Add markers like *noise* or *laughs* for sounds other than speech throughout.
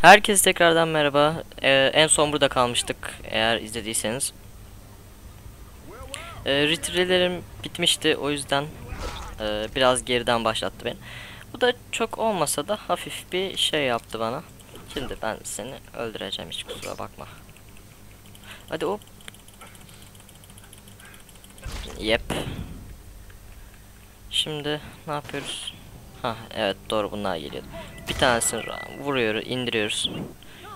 Herkese tekrardan merhaba. Ee, en son burada kalmıştık eğer izlediyseniz. Ee, Retrievelerim bitmişti o yüzden e, biraz geriden başlattı beni. Bu da çok olmasa da hafif bir şey yaptı bana. Şimdi ben seni öldüreceğim hiç kusura bakma. Hadi hop. Yep. Şimdi ne yapıyoruz? Ha evet doğru bunlar geliyor. Bir tanesini vuruyoruz, indiriyoruz.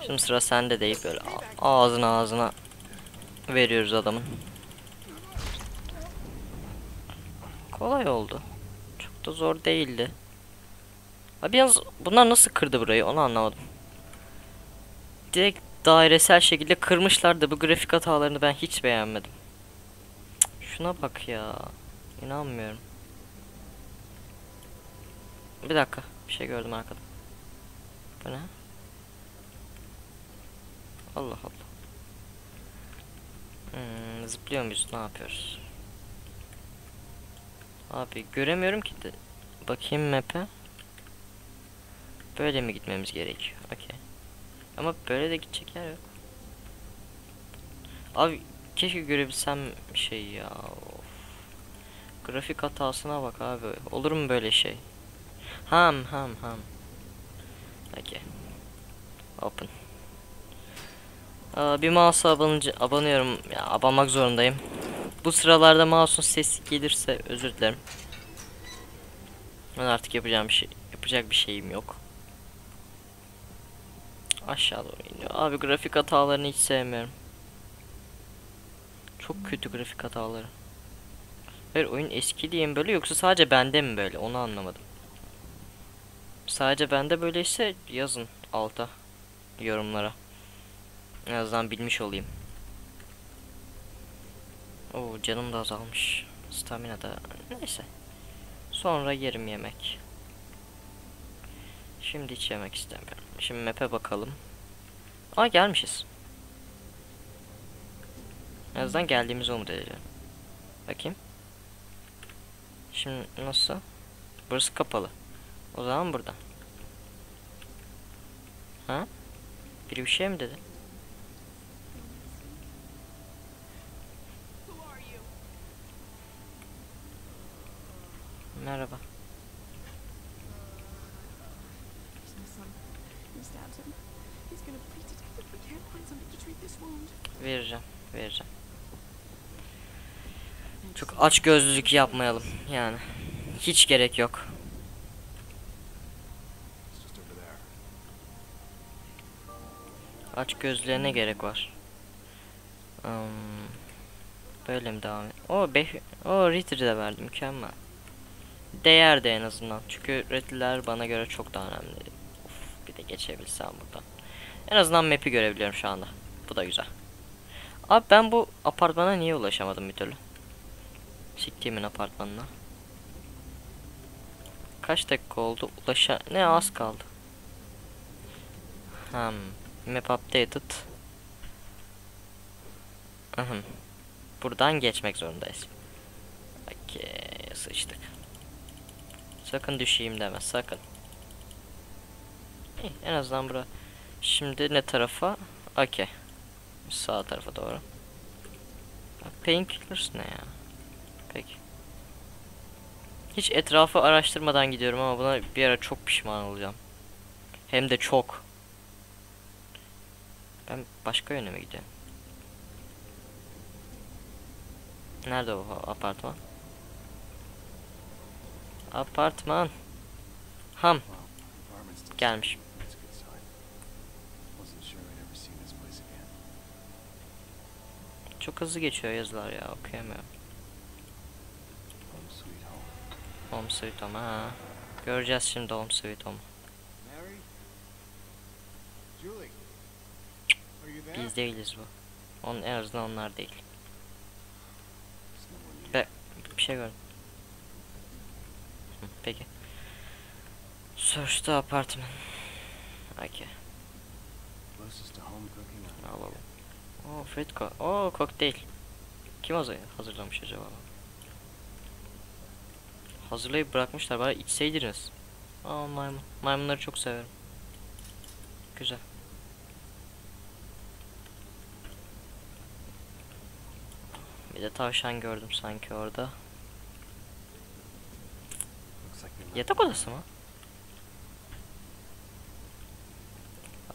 Şimdi sıra sende deyip böyle ağzına ağzına veriyoruz adamın. Kolay oldu. Çok da zor değildi. Abi yalnız bunlar nasıl kırdı burayı onu anlamadım. Direkt dairesel şekilde kırmışlardı bu grafik hatalarını ben hiç beğenmedim. Şuna bak ya. İnanmıyorum. Bir dakika. Bir şey gördüm arkada. Bu ne? Allah Allah. Hmm, zıplıyor muyuz? Ne yapıyoruz? Abi göremiyorum ki de. Bakayım map'e. Böyle mi gitmemiz gerekiyor? Okey. Ama böyle de gidecek yer yok. Abi keşke görebilsem şey ya. Of. Grafik hatasına bak abi. Olur mu böyle şey? Ham ham ham. Okey. Open. Bir mouse'a abanınca abanıyorum. Ya abanmak zorundayım. Bu sıralarda mouse'un sesi gelirse özür dilerim. Ben artık yapacağım bir şey yapacak bir şeyim yok. Aşağı doğru iniyor. Abi grafik hatalarını hiç sevmiyorum. Çok kötü grafik hataları. Hayır oyun eski diye mi böyle yoksa sadece bende mi böyle onu anlamadım. Sadece bende böyleyse yazın alta yorumlara. En azından bilmiş olayım. Oo canım da azalmış. Stamina da neyse. Sonra yerim yemek. Şimdi hiç yemek istemiyorum. Şimdi map'e bakalım. Aa gelmişiz. En azından geldiğimizi umut edeceğim. Bakayım. Şimdi nasıl? Burası kapalı. O zaman burada. Ha? Biri bir şey mi dedi? Merhaba. Vereceğim. Vereceğim. Çok aç gözlülük yapmayalım yani. Hiç gerek yok. Aç gözlüğe ne gerek var? Hmm, böyle mi devam et? O be o Ritter'i de verdi mükemmel. Değerdi en azından. Çünkü Ritter'ler bana göre çok daha önemli. Of, bir de geçebilsem buradan. En azından map'i görebiliyorum şu anda. Bu da güzel. Abi ben bu apartmana niye ulaşamadım bir türlü? Siktiğimin apartmanına. Kaç dakika oldu? Ulaşa... Ne az kaldı. Hmm. Map updated. Buradan geçmek zorundayız. Okey, sıçtık. Sakın düşeyim deme, sakın. İyi, en azından bura. Şimdi ne tarafa? Okey. Sağ tarafa doğru. Painkillers ne ya? Peki. Hiç etrafı araştırmadan gidiyorum ama buna bir ara çok pişman olacağım. Hem de çok. Ben başka yöne mi gidiyorum? Nerede o apartman? Apartman. Ham. Gelmiş. Çok hızlı geçiyor yazılar ya okuyamıyorum. Home Sweet Home ha. Göreceğiz şimdi Home Sweet Home. Mary? Julie? Biz değiliz bu. On, en azından onlar değil. Be bir şey gördüm. Peki. Search the apartment. Okay. Alalım. Oo Fritko. Oo kokteyl. Kim hazır hazırlamış acaba? Hazırlayıp bırakmışlar bari içseydiniz. Aa maymun. Maymunları çok severim. Güzel. De tavşan gördüm sanki orada. Yatak odası mı?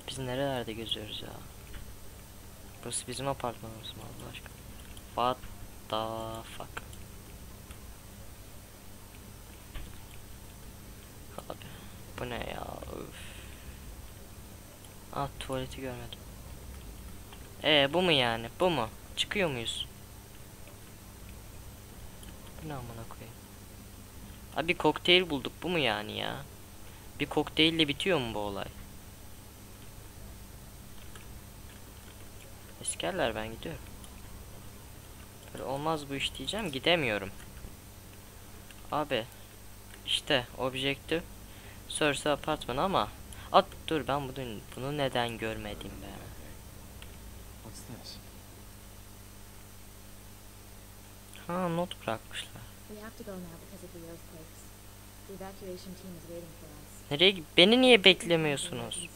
Biz nerelerde geziyoruz ya? Burası bizim apartmanımız mı Allah aşkına? What the fuck? Abi bu ne ya? Üf. Ah tuvaleti görmedim. Ee bu mu yani? Bu mu? Çıkıyor muyuz? Bu ne amına koyayım? Abi kokteyl bulduk bu mu yani ya? Bir kokteylle bitiyor mu bu olay? Eskerler ben gidiyorum. Böyle olmaz bu iş diyeceğim gidemiyorum. Abi işte objektif Source apartman ama At dur ben bunu, bunu neden görmedim be. What's this? Ha not bırakmışlar. We have to go now because of the earthquakes. The evacuation team is waiting for us. Nereye beni niye beklemiyorsunuz?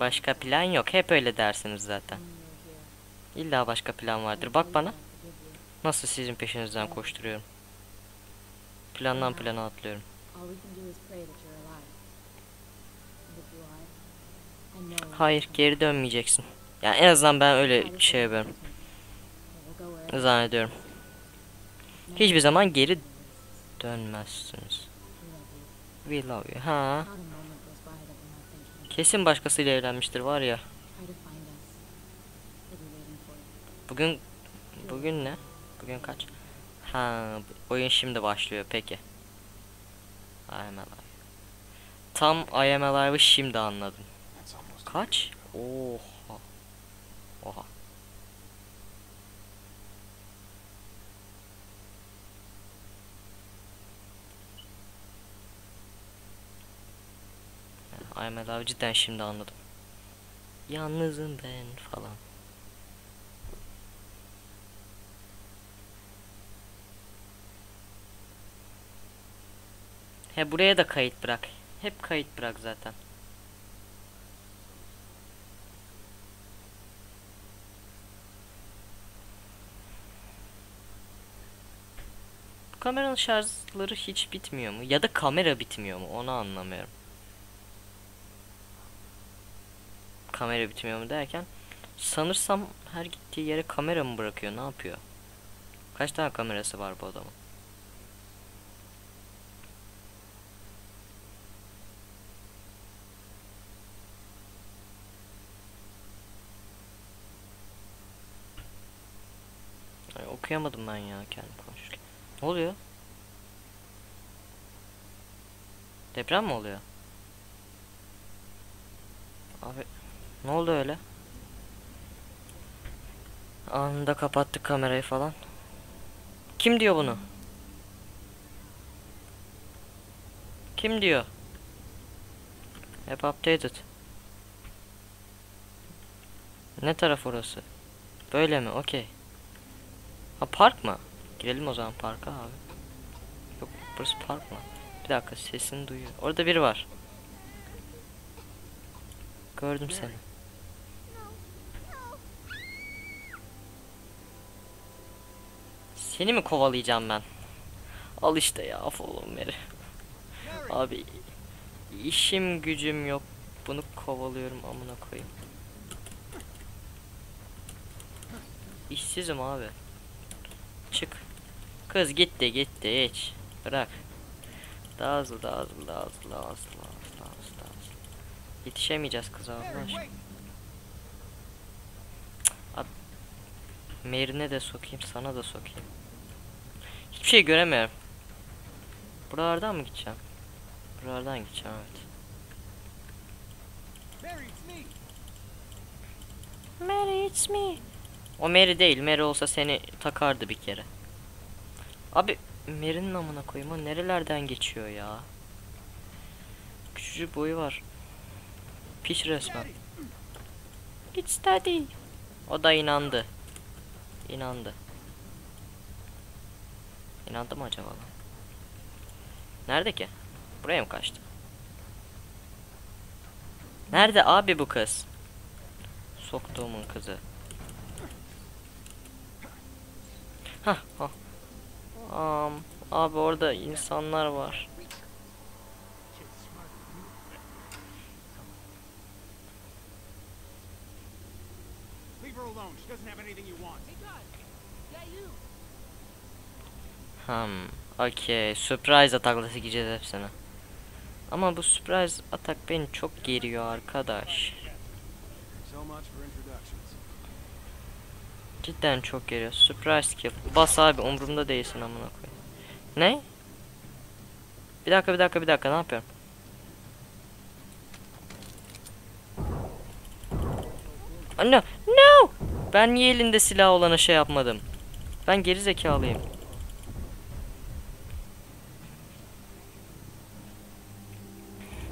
Başka plan yok. Hep öyle dersiniz zaten. İlla başka plan vardır. Bak bana. Nasıl sizin peşinizden koşturuyorum. Plandan plana atlıyorum. Hayır geri dönmeyeceksin. Yani en azından ben öyle şey yapıyorum. Zannediyorum. Hiçbir zaman geri dönmezsiniz. We love you. Ha. Kesin başkasıyla evlenmiştir var ya. Bugün bugün ne? Bugün kaç? Ha, oyun şimdi başlıyor peki. I am alive. Tam I am alive'ı şimdi anladım. Kaç? Oha. Oha. I am alive cidden şimdi anladım. Yalnızım ben falan. He buraya da kayıt bırak. Hep kayıt bırak zaten. Kameranın şarjları hiç bitmiyor mu? Ya da kamera bitmiyor mu? Onu anlamıyorum. Kamera bitmiyor mu derken sanırsam her gittiği yere kamera mı bırakıyor? Ne yapıyor? Kaç tane kamerası var bu adamın? Okuyamadım ben ya kendim konuşurken. Ne oluyor? Deprem mi oluyor? Abi ne oldu öyle? Anında kapattık kamerayı falan. Kim diyor bunu? Kim diyor? Hep updated. Ne taraf orası? Böyle mi? Okey. Ha park mı? Girelim o zaman parka abi. Yok burası park mı? Bir dakika sesini duyuyor. Orada biri var. Gördüm seni. Seni mi kovalayacağım ben? Al işte ya af oğlum beri. Abi işim gücüm yok. Bunu kovalıyorum amına koyayım. İşsizim abi. Çık. Kız gitti gitti hiç. Bırak. Daha hızlı daha hızlı daha hızlı daha hızlı daha hızlı daha hızlı, daha hızlı. Yetişemeyeceğiz kıza Allah aşkına. Merine de sokayım sana da sokayım. Hiçbir şey göremiyorum. Buralardan mı gideceğim? Buralardan gideceğim evet. Mary, it's me. Mary it's me. O Mary değil. Mary olsa seni takardı bir kere. Abi Mary'nin amına koyayım o nerelerden geçiyor ya? Küçücük boyu var. Piş resmen. It's daddy. O da inandı. İnandı. İnandı mı acaba lan? Nerede ki? Buraya mı kaçtı? Nerede abi bu kız? soktuğumun kızı. Hah, hah. Am, abi orada insanlar var. Leave her alone. She doesn't have anything you want. Hmm, okey. Surprise atakla gideceğiz hepsine. Ama bu surprise atak beni çok geriyor arkadaş. So much for introductions. Cidden çok geriyor. Surprise kill. Bas abi umurumda değilsin amına koyayım. Ne? Bir dakika bir dakika bir dakika ne yapıyorum? Anne no! Ben niye elinde silah olana şey yapmadım? Ben geri zekalıyım.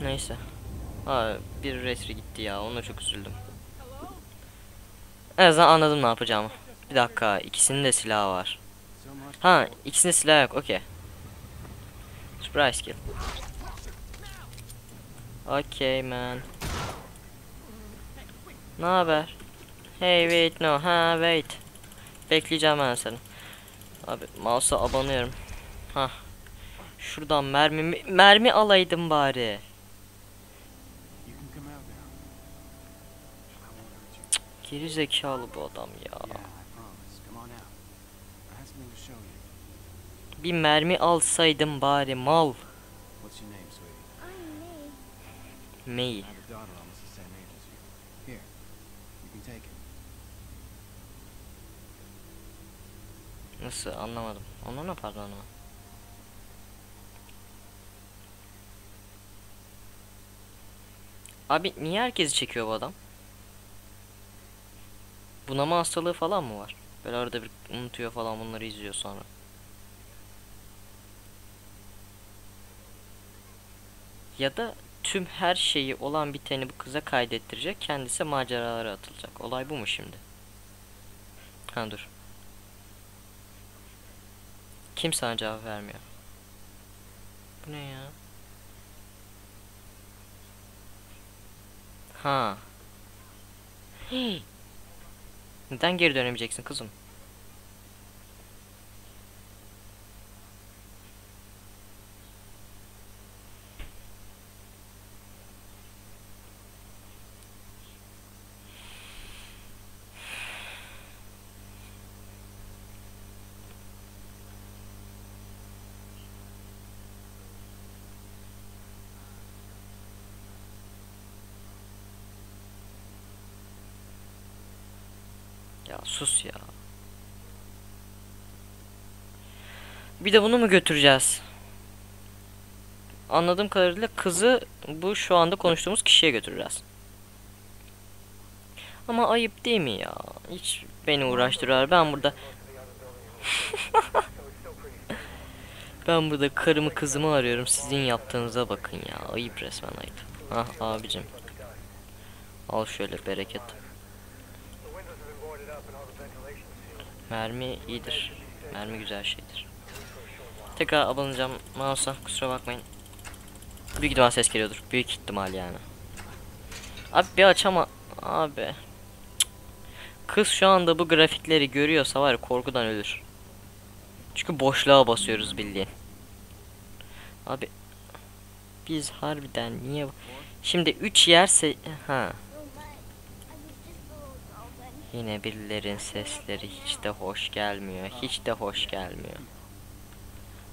Neyse. Aa, bir retri gitti ya. Ona çok üzüldüm. En azından anladım ne yapacağımı. Bir dakika. ikisinin de silahı var. Ha, ikisinde silah yok. Okey. Surprise kill. Okay man. Ne haber? Hey wait no. Ha wait. Bekleyeceğim ben seni. Abi mouse'a abanıyorum. Ha. Şuradan mermi mermi alaydım bari. Geri zekalı bu adam ya. Bir mermi alsaydım bari mal. May. Nasıl anlamadım. Ona ne pardon ama. Abi niye herkesi çekiyor bu adam? Bunama hastalığı falan mı var? Böyle arada bir unutuyor falan bunları izliyor sonra. Ya da tüm her şeyi olan biteni bu kıza kaydettirecek kendisi maceralara atılacak. Olay bu mu şimdi? Ha dur. Kim sana cevap vermiyor? Bu ne ya? Ha. Hey. Neden geri dönemeyeceksin kızım? Ya sus ya. Bir de bunu mu götüreceğiz? Anladığım kadarıyla kızı bu şu anda konuştuğumuz kişiye götüreceğiz. Ama ayıp değil mi ya? Hiç beni uğraştırıyor. Ben burada *laughs* Ben burada karımı kızımı arıyorum. Sizin yaptığınıza bakın ya. Ayıp resmen ayıp. Ah abicim. Al şöyle bereket. Mermi iyidir. Mermi güzel şeydir. Tekrar abanacağım mouse'a kusura bakmayın. Büyük ihtimal ses geliyordur. Büyük ihtimal yani. Abi bir açama. Abi. Kız şu anda bu grafikleri görüyorsa var ya korkudan ölür. Çünkü boşluğa basıyoruz bildiğin. Abi. Biz harbiden niye... Şimdi 3 yerse... Ha. Yine birilerin sesleri hiç de hoş gelmiyor. Hiç de hoş gelmiyor.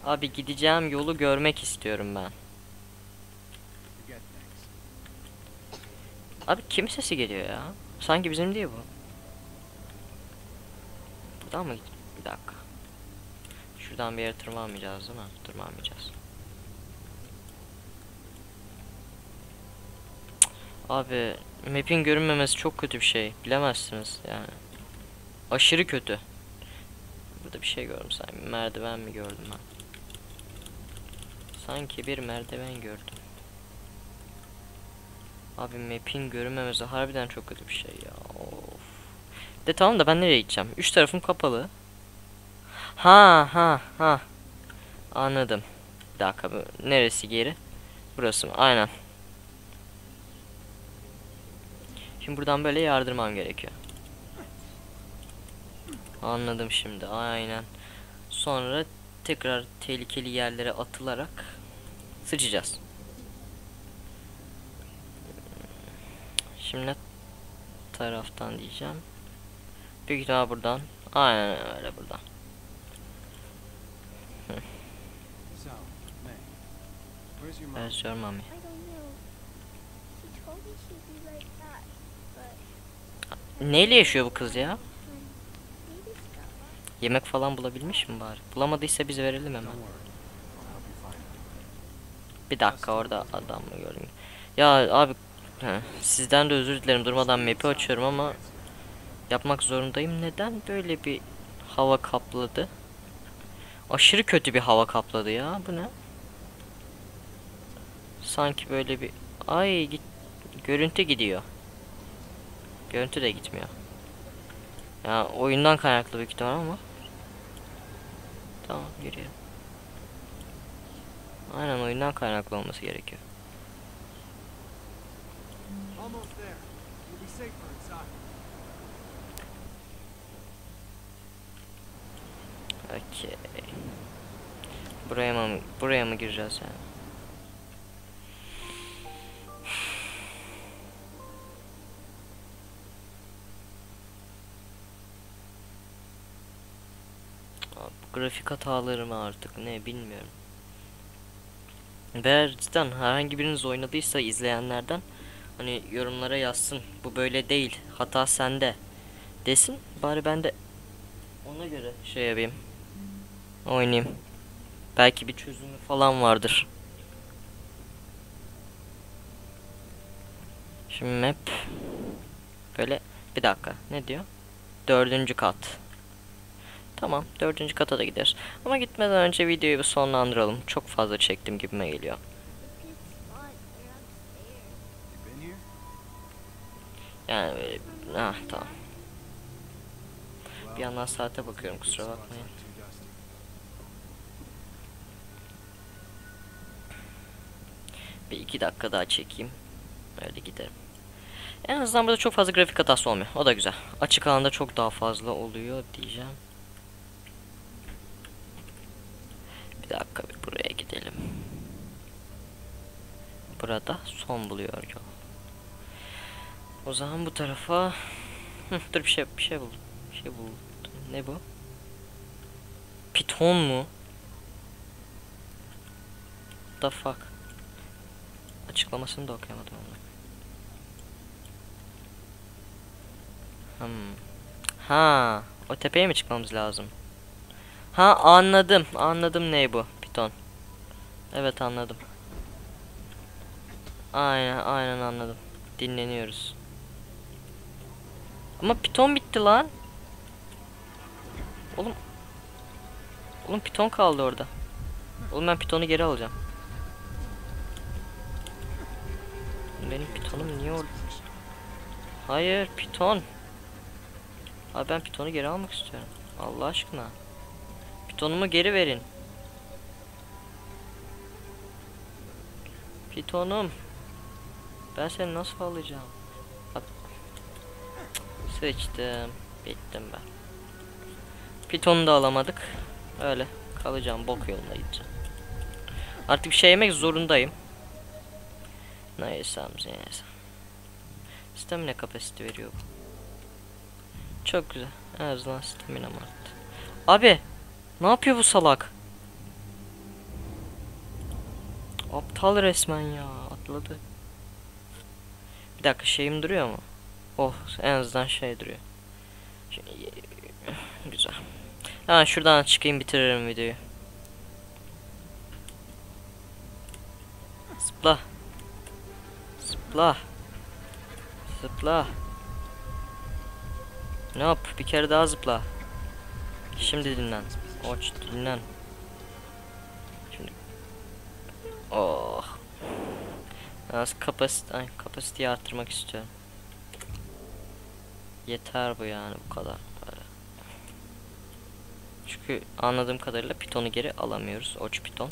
Abi gideceğim yolu görmek istiyorum ben. Abi kim sesi geliyor ya? Sanki bizim değil bu. Buradan mı? Bir dakika. Şuradan bir yere tırmanmayacağız değil mi? Tırmanmayacağız. Abi map'in görünmemesi çok kötü bir şey. Bilemezsiniz yani. Aşırı kötü. Burada bir şey gördüm sanki. Merdiven mi gördüm ben? Sanki bir merdiven gördüm. Abi map'in görünmemesi harbiden çok kötü bir şey ya. Of. De tamam da ben nereye gideceğim? Üç tarafım kapalı. Ha ha ha. Anladım. Bir dakika neresi geri? Burası mı? Aynen. Şimdi buradan böyle yardırmam gerekiyor. Anladım şimdi. Aynen. Sonra tekrar tehlikeli yerlere atılarak sıçacağız. Şimdi ne taraftan diyeceğim. Büyük ihtimal buradan. Aynen öyle buradan. Where's your mom? Evet sure mami. I don't know. She told me she'd be right back, Neyle yaşıyor bu kız ya? Yemek falan bulabilmiş mi bari? Bulamadıysa biz verelim hemen. Bir dakika orada adam mı gördüm? Ya abi he, sizden de özür dilerim durmadan map'i açıyorum ama yapmak zorundayım. Neden böyle bir hava kapladı? Aşırı kötü bir hava kapladı ya. Bu ne? Sanki böyle bir ay git görüntü gidiyor. Görüntü de gitmiyor. Ya oyundan kaynaklı büyük ihtimal ama. Tamam yürüyelim. Aynen oyundan kaynaklı olması gerekiyor. Okey. Buraya mı buraya mı gireceğiz yani? Grafik hataları mı artık ne bilmiyorum. Ve cidden herhangi biriniz oynadıysa izleyenlerden hani yorumlara yazsın. Bu böyle değil. Hata sende. Desin. Bari ben de ona göre şey yapayım. Oynayayım. Belki bir çözümü falan vardır. Şimdi map böyle bir dakika ne diyor? Dördüncü kat. Tamam dördüncü kata da gideriz. Ama gitmeden önce videoyu bir sonlandıralım. Çok fazla çektim gibime geliyor. Yani böyle ah tamam. Bir yandan saate bakıyorum kusura bakmayın. Bir iki dakika daha çekeyim. Öyle giderim. En azından burada çok fazla grafik hatası olmuyor. O da güzel. Açık alanda çok daha fazla oluyor diyeceğim. Dakika bir buraya gidelim. Burada son buluyor yol. O zaman bu tarafa dur bir şey bir şey buldum. Bir şey buldum. Ne bu? Piton mu? What the fuck? Açıklamasını da okuyamadım onu. Hmm. Ha, o tepeye mi çıkmamız lazım? Ha anladım. Anladım ne bu? Piton. Evet anladım. Aynen aynen anladım. Dinleniyoruz. Ama piton bitti lan. Oğlum. Oğlum piton kaldı orada. Oğlum ben pitonu geri alacağım. Benim pitonum niye orada? Hayır piton. Abi ben pitonu geri almak istiyorum. Allah aşkına. Pitonumu geri verin. Pitonum. Ben seni nasıl alacağım? Sıçtım. Bittim ben. Pitonu da alamadık. Öyle kalacağım. Bok yoluna gideceğim. Artık bir şey yemek zorundayım. Neyse amca neyse. Stamina kapasite veriyor bu. Çok güzel. En azından stamina arttı. Abi. Ne yapıyor bu salak? Aptal resmen ya. Atladı. Bir dakika şeyim duruyor mu? Oh en azından şey duruyor. Güzel. Hemen şuradan çıkayım bitiririm videoyu. Zıpla. Zıpla. Zıpla. Ne yap? Bir kere daha zıpla. Şimdi dinlen. Oç dinlen. Şimdi. Oh. Az kapasite, ay, kapasiteyi arttırmak istiyorum. Yeter bu yani bu kadar. Böyle. Çünkü anladığım kadarıyla pitonu geri alamıyoruz. Oç piton.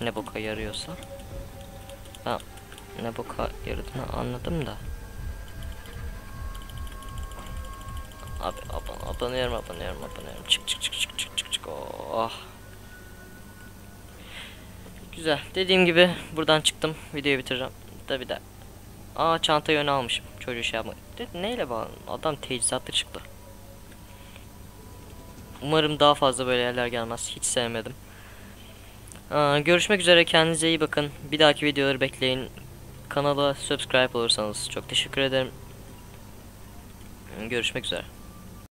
Ne boka yarıyorsa. Ben ne boka yaradığını anladım da. Abi abon abonuyorum abonuyorum abonuyorum. Çık çık çık çık çık çık çık. Oh. Güzel. Dediğim gibi buradan çıktım. Videoyu bitireceğim. Tabi de. Aa çanta yönü almışım. Çocuğu şey yapmak. De, neyle bağlı? Adam teçhizatlı çıktı. Umarım daha fazla böyle yerler gelmez. Hiç sevmedim. Aa, görüşmek üzere. Kendinize iyi bakın. Bir dahaki videoları bekleyin. Kanala subscribe olursanız çok teşekkür ederim. Görüşmek üzere.